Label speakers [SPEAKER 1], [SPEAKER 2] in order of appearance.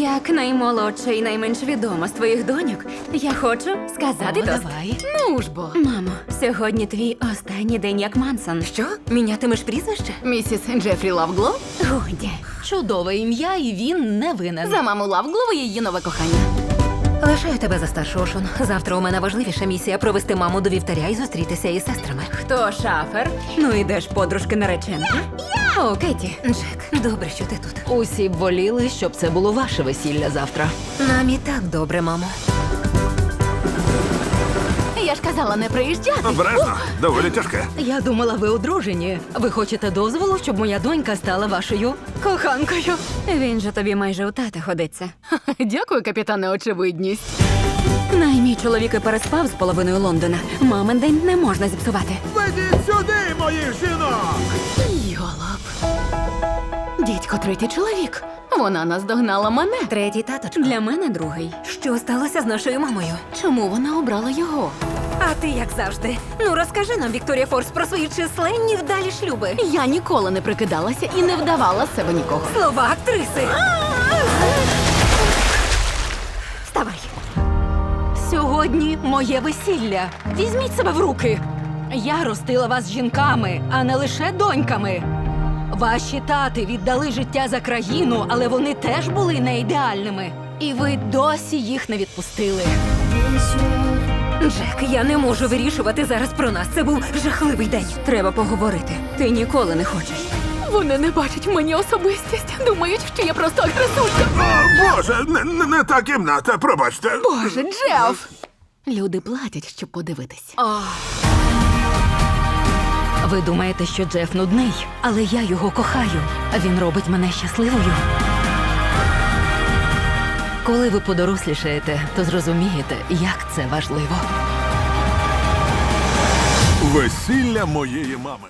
[SPEAKER 1] Як наймолодша і найменш відома з твоїх доньок, я хочу сказати
[SPEAKER 2] О,
[SPEAKER 1] тост.
[SPEAKER 2] давай.
[SPEAKER 3] Ну ж бо,
[SPEAKER 1] Мамо, сьогодні твій останній день як Мансон.
[SPEAKER 3] Що?
[SPEAKER 1] Мінятимеш прізвище?
[SPEAKER 3] місіс Джефрі Лавгло?
[SPEAKER 1] Годі.
[SPEAKER 2] Чудове ім'я, і він не винен.
[SPEAKER 3] За маму Лавглова її нове кохання.
[SPEAKER 4] Лишаю тебе за старшого Шон. Завтра у мене важливіша місія провести маму до вівтаря і зустрітися із сестрами.
[SPEAKER 1] Хто шафер? Ну йдеш, подружки нареченки. О, Кеті.
[SPEAKER 4] Джек, добре, що ти тут.
[SPEAKER 2] Усі б воліли, щоб це було ваше весілля завтра.
[SPEAKER 4] Нам і так добре, мамо.
[SPEAKER 3] Я ж казала не приїжджати.
[SPEAKER 5] Обережно, доволі тяжке.
[SPEAKER 2] Я думала, ви одружені. Ви хочете дозволу, щоб моя донька стала вашою коханкою.
[SPEAKER 1] Він же тобі майже у тата ходиться.
[SPEAKER 3] Дякую, капітане, очевидність.
[SPEAKER 1] Най мій чоловік і переспав з половиною Лондона. Мамин день не можна зіпсувати.
[SPEAKER 5] Ведіть сюди, моїх жінок!
[SPEAKER 3] Йолоп. Дідько, третій чоловік. Вона наздогнала мене.
[SPEAKER 4] Третій таточко.
[SPEAKER 1] Для мене другий.
[SPEAKER 4] Що сталося з нашою мамою?
[SPEAKER 3] Чому вона обрала його?
[SPEAKER 4] А ти як завжди. Ну розкажи нам, Вікторія Форс, про свої численні вдалі шлюби.
[SPEAKER 3] Я ніколи не прикидалася і не вдавала з себе нікого.
[SPEAKER 4] Слова актриси. Вставай.
[SPEAKER 2] Сьогодні моє весілля. Візьміть себе в руки. Я ростила вас жінками, а не лише доньками. Ваші тати віддали життя за країну, але вони теж були не ідеальними. І ви досі їх не відпустили.
[SPEAKER 4] Джек, я не можу вирішувати зараз про нас. Це був жахливий день.
[SPEAKER 1] Треба поговорити. Ти ніколи не хочеш.
[SPEAKER 3] Вони не бачать в мені особистість. Думають, що я просто агресулька.
[SPEAKER 5] О, Боже, не, не, не та кімната, пробачте.
[SPEAKER 3] Боже, Джеф! Люди платять, щоб подивитись.
[SPEAKER 2] Ви думаєте, що Джеф нудний, але я його кохаю. Він робить мене щасливою. Коли ви подорослішаєте, то зрозумієте, як це важливо.
[SPEAKER 5] Весілля моєї мами.